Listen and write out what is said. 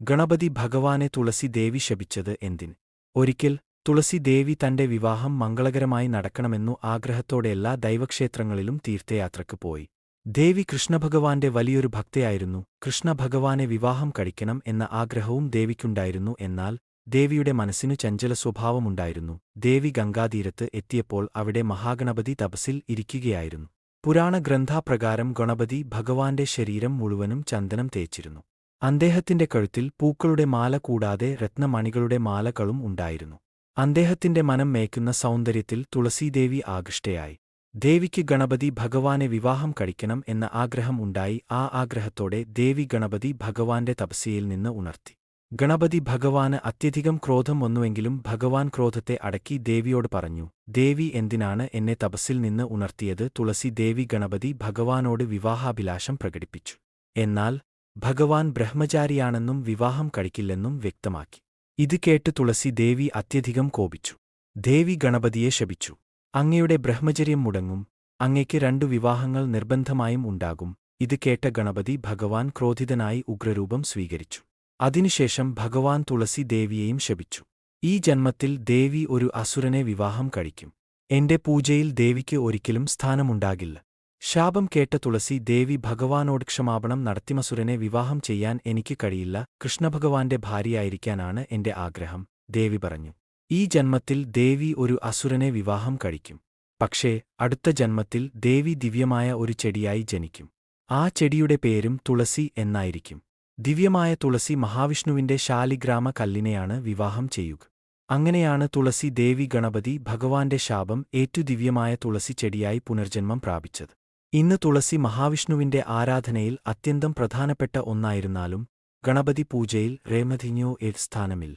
ഗണപതി ഭഗവാനെ തുളസി ദേവി ശപിച്ചത് എന്തിന്? ഒരിക്കൽ തുളസി ദേവി തന്റെ വിവാഹം മംഗളകരമായി നടക്കണമെന്നു ആഗ്രഹത്തോടെ എല്ലാ ദൈവക്ഷേത്രങ്ങളിലും തീർത്ഥയാത്രയ്ക്ക് പോയി. ദേവി കൃഷ്ണഭഗവാന്റെ വലിയൊരു ഭക്തയായിരുന്നു. കൃഷ്ണഭഗവാനെ വിവാഹം കഴിക്കണം എന്ന ആഗ്രഹവും ദേവിക്കുണ്ടായിരുന്നു. എന്നാൽ ദേവിയുടെ മനസ്സിനു ചഞ്ചല സ്വഭാവമുണ്ടായിരുന്നു. ദേവി ഗംഗാതീരത്ത് എത്തിയപ്പോൾ അവിടെ മഹാഗണപതി തപസിൽ ഇരിക്കുകയായിരുന്നു. പുരാണ ഗ്രന്ഥാപ്രകാരം ഗണപതി ഭഗവാന്റെ ശരീരം മുഴുവനും ചന്ദനം തേച്ചിരുന്നു. അദ്ദേഹത്തിന്റെ കഴുത്തിൽ പൂക്കളുടെ മാല കൂടാതെ രത്നമണികളുടെ മാലകളും ഉണ്ടായിരുന്നു. അദ്ദേഹത്തിന്റെ മനം മേയ്ക്കുന്ന സൗന്ദര്യത്തിൽ തുളസീദേവി ആകൃഷ്ടയായി. ദേവിക്ക് ഗണപതി ഭഗവാനെ വിവാഹം കഴിക്കണം എന്ന ആഗ്രഹം ഉണ്ടായി. ആ ആഗ്രഹത്തോടെ ദേവി ഗണപതി ഭഗവാന്റെ തപസ്യയിൽ നിന്ന് ഉണർത്തി. ഗണപതി ഭഗവാന് അത്യധികം ക്രോധം വന്നുവെങ്കിലും ഭഗവാൻ ക്രോധത്തെ അടക്കി ദേവിയോട് പറഞ്ഞു ദേവി എന്തിനാണ് എന്നെ തപസ്സിൽ നിന്ന് ഉണർത്തിയത്? തുളസി ദേവി ഗണപതി ഭഗവാനോട് വിവാഹാഭിലാഷം പ്രകടിപ്പിച്ചു. എന്നാൽ ഭഗവാൻ ബ്രഹ്മചാരിയാണെന്നും വിവാഹം കഴിക്കില്ലെന്നും വ്യക്തമാക്കി. ഇത് കേട്ട് തുളസി ദേവി അത്യധികം കോപിച്ചു. ദേവി ഗണപതിയെ ശപിച്ചു. അങ്ങയുടെ ബ്രഹ്മചര്യം മുടങ്ങും. അങ്ങയ്ക്ക് രണ്ടു വിവാഹങ്ങൾ നിർബന്ധമായും ഉണ്ടാകും. ഇത് കേട്ട ഗണപതി ഭഗവാൻ ക്രോധിതനായി ഉഗ്രരൂപം സ്വീകരിച്ചു. അതിനുശേഷം ഭഗവാൻ തുളസി ദേവിയെയും ശപിച്ചു. ഈ ജന്മത്തിൽ ദേവി ഒരു അസുരനെ വിവാഹം കഴിക്കും. എന്റെ പൂജയിൽ ദേവിക്ക് ഒരിക്കലും സ്ഥാനമുണ്ടാകില്ല. ശാപം കേട്ട തുളസി ദേവി ഭഗവാനോട് ക്ഷമാപണം നടത്തിമസുരനെ വിവാഹം ചെയ്യാൻ എനിക്ക് കഴിയില്ല കൃഷ്ണഭഗവാന്റെ ഭാര്യയായിരിക്കാനാണ് എന്റെ ആഗ്രഹം ദേവി പറഞ്ഞു. ഈ ജന്മത്തിൽ ദേവി ഒരു അസുരനെ വിവാഹം കഴിക്കും. പക്ഷേ അടുത്ത ജന്മത്തിൽ ദേവി ദിവ്യമായ ഒരു ചെടിയായി ജനിക്കും. ആ ചെടിയുടെ പേരും തുളസി എന്നായിരിക്കും. ദിവ്യമായ തുളസി മഹാവിഷ്ണുവിന്റെ ശാലിഗ്രാമ കല്ലിനെയാണ് വിവാഹം ചെയ്യുക. അങ്ങനെയാണ് തുളസി ദേവി ഗണപതി ഭഗവാന്റെ ശാപം ഏറ്റു ദിവ്യമായ തുളസി ചെടിയായി പുനർജന്മം പ്രാപിച്ചത്. ഇന്ന് തുളസി മഹാവിഷ്ണുവിന്റെ ആരാധനയിൽ അത്യന്തം പ്രധാനപ്പെട്ട ഒന്നായിരുന്നാലും ഗണപതി പൂജയിൽ രേമധിഞ്ഞോ ഏത് സ്ഥാനമില്ല